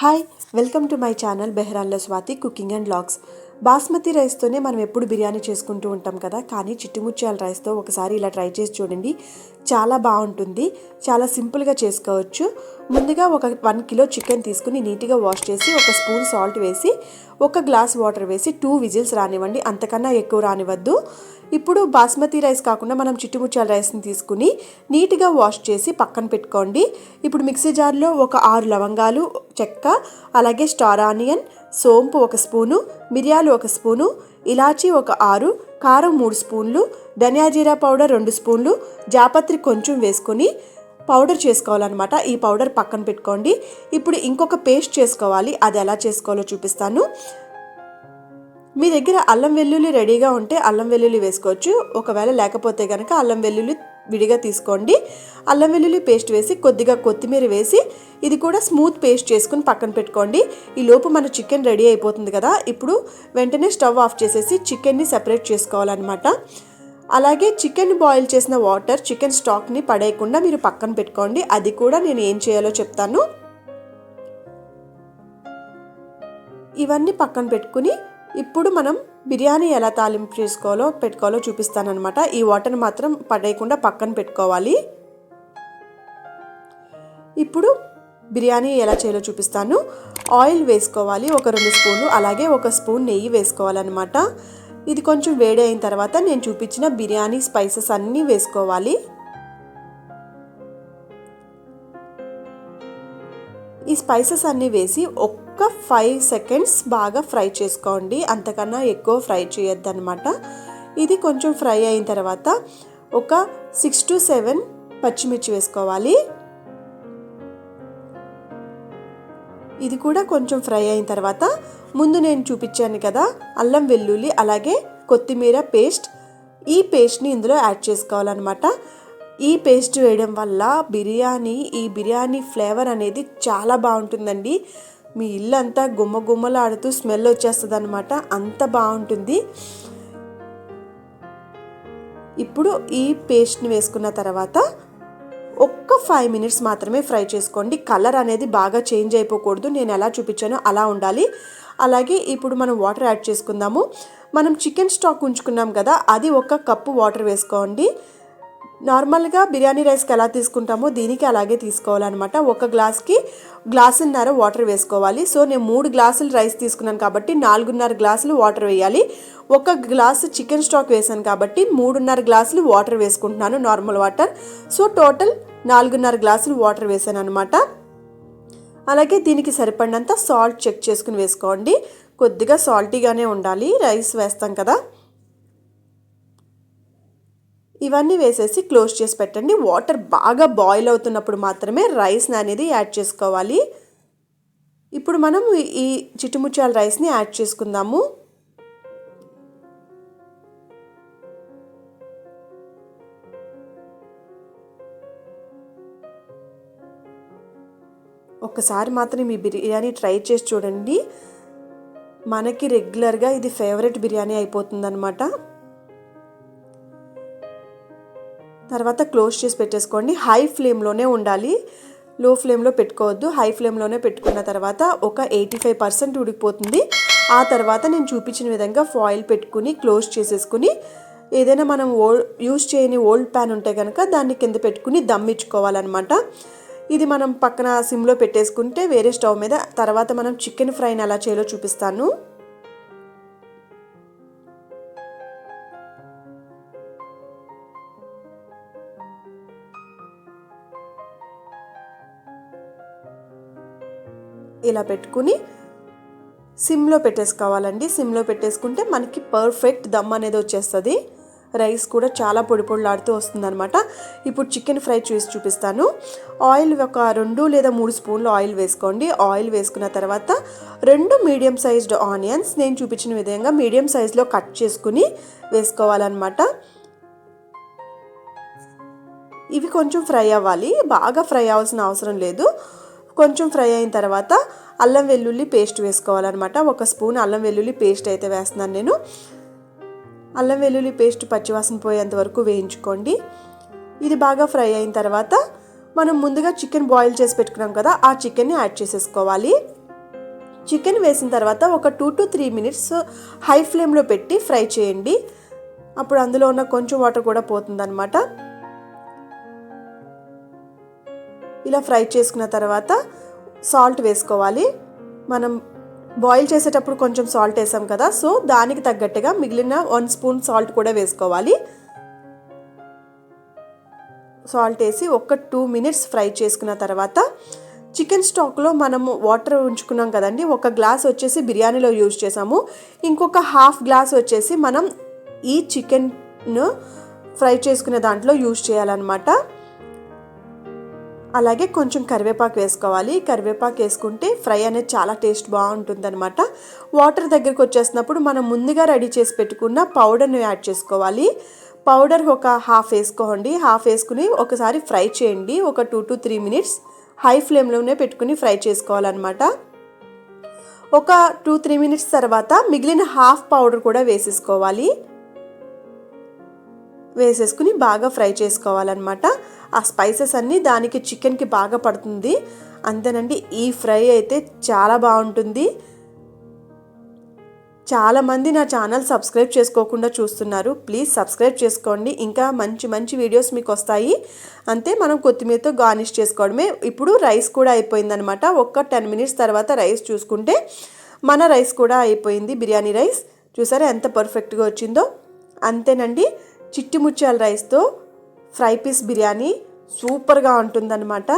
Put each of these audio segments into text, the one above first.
Hi welcome to my channel బెహ్రాన్లో Swathi cooking and blogs basmati రైస్తోనే మనం ఎప్పుడు బిర్యానీ చేసుకుంటూ ఉంటాం కదా కానీ చిట్టుముత్యాల రైస్తో ఒకసారి ఇలా ట్రై చేసి చూడండి. చాలా బాగుంటుంది చాలా సింపుల్గా చేసుకోవచ్చు. ముందుగా ఒక వన్ కిలో చికెన్ తీసుకుని నీట్గా వాష్ చేసి ఒక స్పూన్ సాల్ట్ వేసి ఒక గ్లాస్ వాటర్ వేసి టూ విజిల్స్ రానివ్వండి. అంతకన్నా ఎక్కువ రానివ్వద్దు. ఇప్పుడు బాస్మతి రైస్ కాకుండా మనం చిట్టుముచ్చాల రైస్ని తీసుకుని నీట్గా వాష్ చేసి పక్కన పెట్టుకోండి. ఇప్పుడు మిక్సీ జార్లో ఒక ఆరు లవంగాలు చెక్క అలాగే స్టార్ ఆనియన్ సోంపు ఒక స్పూను మిరియాలు ఒక స్పూను ఇలాచి ఒక ఆరు కారం మూడు స్పూన్లు ధనియా జీరా పౌడర్ రెండు స్పూన్లు జాపత్రి కొంచెం వేసుకొని పౌడర్ చేసుకోవాలన్నమాట. ఈ పౌడర్ పక్కన పెట్టుకోండి. ఇప్పుడు ఇంకొక పేస్ట్ చేసుకోవాలి. అది ఎలా చేసుకోవాలో చూపిస్తాను. మీ దగ్గర అల్లం వెల్లుల్లి రెడీగా ఉంటే అల్లం వెల్లుల్లి వేసుకోవచ్చు. ఒకవేళ లేకపోతే కనుక అల్లం వెల్లుల్లి విడిగా తీసుకోండి. అల్లం వెల్లుల్లి పేస్ట్ వేసి కొద్దిగా కొత్తిమీర వేసి ఇది కూడా స్మూత్ పేస్ట్ చేసుకుని పక్కన పెట్టుకోండి. ఈ లోపు మన చికెన్ రెడీ అయిపోతుంది కదా. ఇప్పుడు వెంటనే స్టవ్ ఆఫ్ చేసేసి చికెన్ని సెపరేట్ చేసుకోవాలన్నమాట. అలాగే చికెన్ బాయిల్ చేసిన వాటర్ చికెన్ స్టాక్ని పడేయకుండా మీరు పక్కన పెట్టుకోండి. అది కూడా నేను ఏం చేయాలో చెప్తాను. ఇవన్నీ పక్కన పెట్టుకుని ఇప్పుడు మనం బిర్యానీ ఎలా తాలింపు చేసుకోవాలో పెట్టుకోవాలో చూపిస్తానమాట ఈ వాటర్ మాత్రం పడేయకుండా పక్కన పెట్టుకోవాలి. ఇప్పుడు బిర్యానీ ఎలా చేయాలో చూపిస్తాను. ఆయిల్ వేసుకోవాలి ఒక రెండు స్పూన్లు అలాగే ఒక స్పూన్ నెయ్యి వేసుకోవాలన్నమాట. ఇది కొంచెం వేడి అయిన తర్వాత నేను చూపించిన బిర్యానీ స్పైసెస్ అన్నీ వేసుకోవాలి. ఈ స్పైసెస్ అన్నీ వేసి ఒక్క ఫైవ్ సెకండ్స్ బాగా ఫ్రై చేసుకోండి. అంతకన్నా ఎక్కువ ఫ్రై చేయొద్దనమాట ఇది కొంచెం ఫ్రై అయిన తర్వాత ఒక సిక్స్ టు సెవెన్ పచ్చిమిర్చి వేసుకోవాలి. ఇది కూడా కొంచెం ఫ్రై అయిన తర్వాత ముందు నేను చూపించాను కదా అల్లం వెల్లుల్లి అలాగే కొత్తిమీర పేస్ట్. ఈ పేస్ట్ని ఇందులో యాడ్ చేసుకోవాలన్నమాట. ఈ పేస్ట్ వేయడం వల్ల బిర్యానీ ఈ బిర్యానీ ఫ్లేవర్ అనేది చాలా బాగుంటుందండి. మీ ఇల్లు అంతా గుమ్మ గుమ్మలాడుతూ స్మెల్ వచ్చేస్తుంది అనమాట అంత బాగుంటుంది. ఇప్పుడు ఈ పేస్ట్ని వేసుకున్న తర్వాత ఫైవ్ మినిట్స్ మాత్రమే ఫ్రై చేసుకోండి. కలర్ అనేది బాగా చేంజ్ అయిపోకూడదు. నేను ఎలా చూపించానో అలా ఉండాలి. అలాగే ఇప్పుడు మనం వాటర్ యాడ్ చేసుకుందాము. మనం చికెన్ స్టాక్ ఉంచుకున్నాం కదా అది ఒక కప్పు వాటర్ వేసుకోండి. నార్మల్గా బిర్యానీ రైస్కి ఎలా తీసుకుంటామో దీనికి అలాగే తీసుకోవాలన్నమాట. ఒక గ్లాస్కి గ్లాసున్నర వాటర్ వేసుకోవాలి. సో నేను మూడు గ్లాసులు రైస్ తీసుకున్నాను కాబట్టి నాలుగున్నర గ్లాసులు వాటర్ వేయాలి. ఒక గ్లాసు చికెన్ స్టాక్ వేసాను కాబట్టి మూడున్నర గ్లాసులు వాటర్ వేసుకుంటున్నాను నార్మల్ వాటర్. సో టోటల్ నాలుగున్నర గ్లాసులు వాటర్ వేసాను అనమాట అలాగే దీనికి సరిపడినంత సాల్ట్ చెక్ చేసుకుని వేసుకోండి. కొద్దిగా సాల్టీగానే ఉండాలి. రైస్ వేస్తాం కదా. ఇవన్నీ వేసేసి క్లోజ్ చేసి పెట్టండి. వాటర్ బాగా బాయిల్ అవుతున్నప్పుడు మాత్రమే రైస్ని అనేది యాడ్ చేసుకోవాలి. ఇప్పుడు మనం ఈ చిట్టుముచ్చాల రైస్ని యాడ్ చేసుకుందాము. ఒకసారి మాత్రం మీ బిర్యానీ ట్రై చేసి చూడండి. మనకి రెగ్యులర్గా ఇది ఫేవరెట్ బిర్యానీ అయిపోతుందన్నమాట. తర్వాత క్లోజ్ చేసి పెట్టేసుకోండి. హై ఫ్లేమ్లోనే ఉండాలి. లో ఫ్లేమ్లో పెట్టుకోవద్దు. హై ఫ్లేమ్లోనే పెట్టుకున్న తర్వాత ఒక ఎయిటీ ఫైవ్ పర్సెంట్ ఉడికిపోతుంది. ఆ తర్వాత నేను చూపించిన విధంగా ఫాయిల్ పెట్టుకుని క్లోజ్ చేసేసుకుని ఏదైనా మనం ఓల్డ్ యూజ్ చేయని ఓల్డ్ ప్యాన్ ఉంటే కనుక దాన్ని కింద పెట్టుకుని దమ్ ఇచ్చుకోవాలన్నమాట. ఇది మనం పక్కన సిమ్లో పెట్టేసుకుంటే వేరే స్టవ్ మీద తర్వాత మనం చికెన్ ఫ్రైని ఎలా చేయాలో చూపిస్తాను. ఇలా పెట్టుకుని సిమ్లో పెట్టేసుకోవాలండి. సిమ్లో పెట్టేసుకుంటే మనకి పర్ఫెక్ట్ దమ్ అనేది వచ్చేస్తుంది. రైస్ కూడా చాలా పొడి పొడిలాడుతూ వస్తుందన్నమాట. ఇప్పుడు చికెన్ ఫ్రై చూసి చూపిస్తాను. ఆయిల్ ఒక రెండు లేదా మూడు స్పూన్లు ఆయిల్ వేసుకోండి. ఆయిల్ వేసుకున్న తర్వాత రెండు మీడియం సైజ్డ్ ఆనియన్స్ నేను చూపించిన విధంగా మీడియం సైజ్లో కట్ చేసుకుని వేసుకోవాలన్నమాట. ఇవి కొంచెం ఫ్రై అవ్వాలి. బాగా ఫ్రై అవ్వాల్సిన అవసరం లేదు. కొంచెం ఫ్రై అయిన తర్వాత అల్లం వెల్లుల్లి పేస్ట్ వేసుకోవాలన్నమాట. ఒక స్పూన్ అల్లం వెల్లుల్లి పేస్ట్ అయితే వేస్తున్నాను నేను. అల్లం వెల్లుల్లి పేస్ట్ పచ్చివాసన పోయేంత వరకు వేయించుకోండి. ఇది బాగా ఫ్రై అయిన తర్వాత మనం ముందుగా చికెన్ బాయిల్ చేసి పెట్టుకున్నాం కదా ఆ చికెన్ని యాడ్ చేసేసుకోవాలి. చికెన్ వేసిన తర్వాత ఒక two to three minutes high ఫ్లేమ్లో పెట్టి ఫ్రై చేయండి. అప్పుడు అందులో ఉన్న కొంచెం వాటర్ కూడా పోతుందన్నమాట. ఇలా ఫ్రై చేసుకున్న తర్వాత సాల్ట్ వేసుకోవాలి. మనం బాయిల్ చేసేటప్పుడు కొంచెం సాల్ట్ వేసాం కదా సో దానికి తగ్గట్టుగా మిగిలిన వన్ స్పూన్ సాల్ట్ కూడా వేసుకోవాలి. సాల్ట్ వేసి ఒక టూ మినిట్స్ ఫ్రై చేసుకున్న తర్వాత చికెన్ స్టాక్లో మనము వాటర్ ఉంచుకున్నాం కదండి ఒక గ్లాస్ వచ్చేసి బిర్యానీలో యూజ్ చేసాము. ఇంకొక హాఫ్ గ్లాస్ వచ్చేసి మనం ఈ చికెన్ను ఫ్రై చేసుకునే దాంట్లో యూజ్ చేయాలన్నమాట. అలాగే కొంచెం కరివేపాకు వేసుకోవాలి. కరివేపాకు వేసుకుంటే ఫ్రై అనేది చాలా టేస్ట్ బాగుంటుందన్నమాట. వాటర్ దగ్గరికి వచ్చేసినప్పుడు మనం ముందుగా రెడీ చేసి పెట్టుకున్న పౌడర్ని యాడ్ చేసుకోవాలి. పౌడర్ ఒక హాఫ్ వేసుకోండి. హాఫ్ వేసుకుని ఒకసారి ఫ్రై చేయండి. ఒక two to three minutes high ఫ్లేమ్లోనే పెట్టుకుని ఫ్రై చేసుకోవాలన్నమాట. ఒక టూ త్రీ మినిట్స్ తర్వాత మిగిలిన హాఫ్ పౌడర్ కూడా వేసేసుకోవాలి. వేసేసుకుని బాగా ఫ్రై చేసుకోవాలన్నమాట. ఆ స్పైసెస్ అన్నీ దానికి చికెన్కి బాగా పడుతుంది. అంతేనండి ఈ ఫ్రై అయితే చాలా బాగుంటుంది. చాలామంది నా ఛానల్ సబ్స్క్రైబ్ చేసుకోకుండా చూస్తున్నారు. ప్లీజ్ సబ్స్క్రైబ్ చేసుకోండి. ఇంకా మంచి మంచి వీడియోస్ మీకు వస్తాయి. అంతే మనం కొత్తిమీరతో గార్నిష్ చేసుకోవడమే. ఇప్పుడు రైస్ కూడా అయిపోయిందనమాట. ఒక్క టెన్ మినిట్స్ తర్వాత రైస్ చూసుకుంటే మన రైస్ కూడా అయిపోయింది బిర్యానీ రైస్. చూసారా ఎంత పర్ఫెక్ట్గా వచ్చిందో. అంతేనండి చిట్టి ముత్యాల రైస్తో ఫ్రై పీస్ బిర్యానీ సూపర్గా ఉంటుందన్నమాట.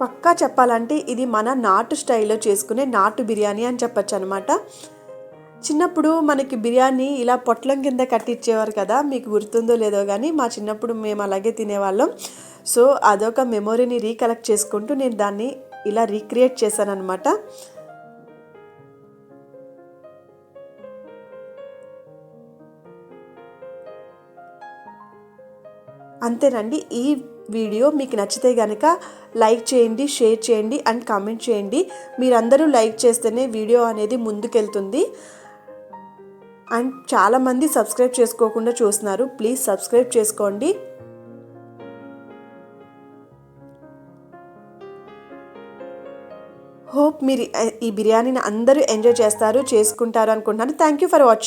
పక్కా చెప్పాలంటే ఇది మన నాటు స్టైల్లో చేసుకునే నాటు బిర్యానీ అని చెప్పచ్చు అనమాట చిన్నప్పుడు మనకి బిర్యానీ ఇలా పొట్లం కింద కట్టించేవారు కదా మీకు గుర్తుందో లేదో కానీ మా చిన్నప్పుడు మేము అలాగే తినేవాళ్ళం. సో అదొక మెమొరీని రీకలెక్ట్ చేసుకుంటూ నేను దాన్ని ఇలా రీక్రియేట్ చేశాను అంతేనండి. ఈ వీడియో మీకు నచ్చితే కనుక లైక్ చేయండి షేర్ చేయండి అండ్ కామెంట్ చేయండి. మీరందరూ లైక్ చేస్తేనే వీడియో అనేది ముందుకెళ్తుంది. అండ్ చాలామంది సబ్స్క్రైబ్ చేసుకోకుండా చూస్తున్నారు. ప్లీజ్ సబ్స్క్రైబ్ చేసుకోండి. హోప్ మీరు ఈ బిర్యానీని అందరూ ఎంజాయ్ చేస్తారు చేసుకుంటారు అనుకుంటున్నాను. Thank you for watching